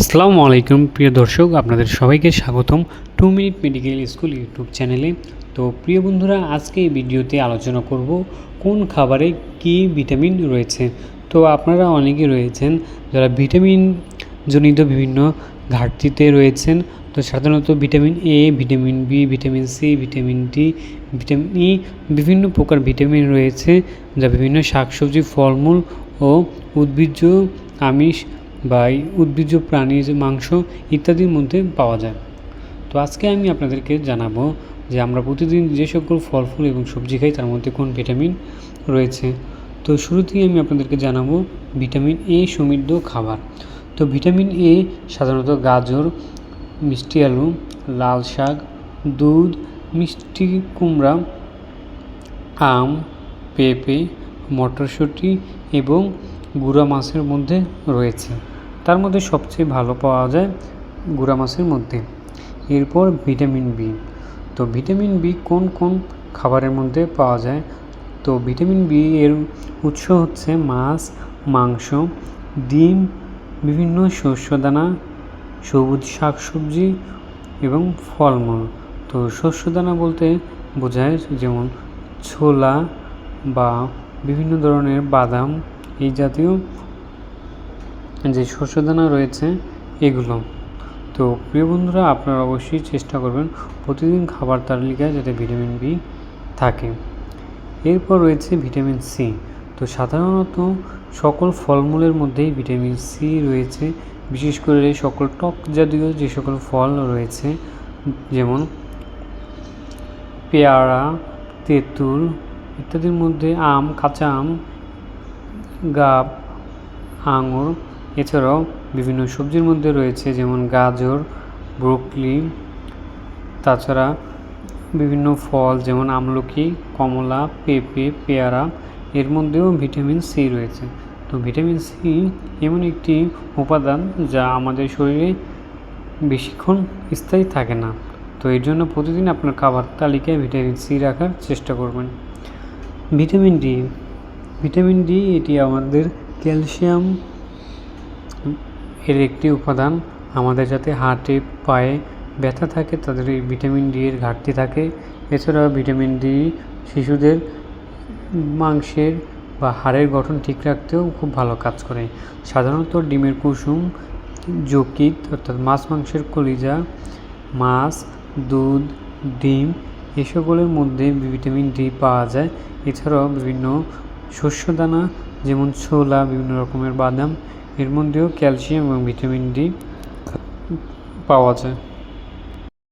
আসসালামু আলাইকুম, প্রিয় দর্শক, আপনাদের সবাইকে স্বাগতম two minute medical school YouTube চ্যানেলে। তো প্রিয় বন্ধুরা, আজকে এই ভিডিওতে আলোচনা করব কোন খাবারে কী ভিটামিন রয়েছে। তো আপনারা অনেকেই রয়েছেন যারা ভিটামিন জনিত বিভিন্ন ঘাটতিতে রয়েছেন। তো সাধারণত vitamin A vitamin B vitamin C vitamin D vitamin E বিভিন্ন প্রকার ভিটামিন রয়েছে, যা বিভিন্ন শাকসবজি, ফলমূল ও উদ্ভিজ্জ আমিষ বা উদ্ভিজ্জ প্রাণীর মাংস ইত্যাদির মধ্যে পাওয়া যায়। তো আজকে আমি আপনাদেরকে জানাব যে আমরা প্রতিদিন যে সকল ফল ফুল এবং সবজি খাই, তার মধ্যে কোন ভিটামিন রয়েছে। তো শুরুতেই আমি আপনাদেরকে জানাব ভিটামিন এ সমৃদ্ধ খাবার। তো ভিটামিন এ সাধারণত গাজর, মিষ্টি আলু, লাল শাক, দুধ, মিষ্টি কুমড়া, আম, পেঁপে, মটরশুঁটি এবং গুঁড়া মাছের মধ্যে রয়েছে। তার মধ্যে সবচেয়ে ভালো পাওয়া যায় গুঁড়া মাছের মধ্যে। এরপর ভিটামিন বি। তো ভিটামিন বি কোন কোন খাবারের মধ্যে পাওয়া যায়? তো ভিটামিন বি এর উৎস হচ্ছে মাছ, মাংস, ডিম, বিভিন্ন শস্যদানা সবুজ শাকসবজি এবং ফলমূল। তো শস্যদানা বলতে বোঝায় যেমন ছোলা বা বিভিন্ন ধরনের বাদাম, এই জাতীয় যে শস্যদানা রয়েছে, এগুলো। তো প্রিয় বন্ধুরা, আপনারা অবশ্যই চেষ্টা করবেন প্রতিদিন খাবার তালিকায় যাতে ভিটামিন বি থাকে। এরপর রয়েছে ভিটামিন সি তো সাধারণত সকল ফলমূলের মধ্যেই ভিটামিন সি রয়েছে। বিশেষ করে সকল টক জাতীয় যে সকল ফল রয়েছে, যেমন পেয়ারা, তেঁতুল ইত্যাদির মধ্যে আম, কাঁচা আম, গাব, আঙুর এছাড়াও বিভিন্ন সবজির মধ্যে রয়েছে যেমন গাজর, ব্রোকলি, তাছাড়া বিভিন্ন ফল যেমন আমলকি, কমলা, পেঁপে, পেয়ারা, এর মধ্যেও ভিটামিন সি রয়েছে। তো ভিটামিন সি এমন একটি উপাদান যা আমাদের শরীরে বেশিক্ষণ স্থায়ী থাকে না। তো এর জন্য প্রতিদিন আপনার খাবার তালিকায় ভিটামিন সি রাখার চেষ্টা করবেন। ভিটামিন ডি ভিটামিন ডি এটি আমাদের ক্যালসিয়াম এর একটি উপাদান। আমাদের যাতে হাটে, পায়ে ব্যথা থাকে, তাদের এই ভিটামিন ডি এর ঘাটতি থাকে। এছাড়াও ভিটামিন ডি শিশুদের মাংসের বা হাড়ের গঠন ঠিক রাখতেও খুব ভালো কাজ করে। সাধারণত ডিমের কুসুম, যকৃৎ, অর্থাৎ মাছ মাংসের কলিজা, মাছ, দুধ, ডিম এসবগুলোর মধ্যে ভিটামিন ডি পাওয়া যায়। এছাড়াও বিভিন্ন শস্যদানা, যেমন ছোলা, বিভিন্ন রকমের বাদাম এর মধ্যেও ক্যালসিয়াম এবং ভিটামিন ডি পাওয়া যায়।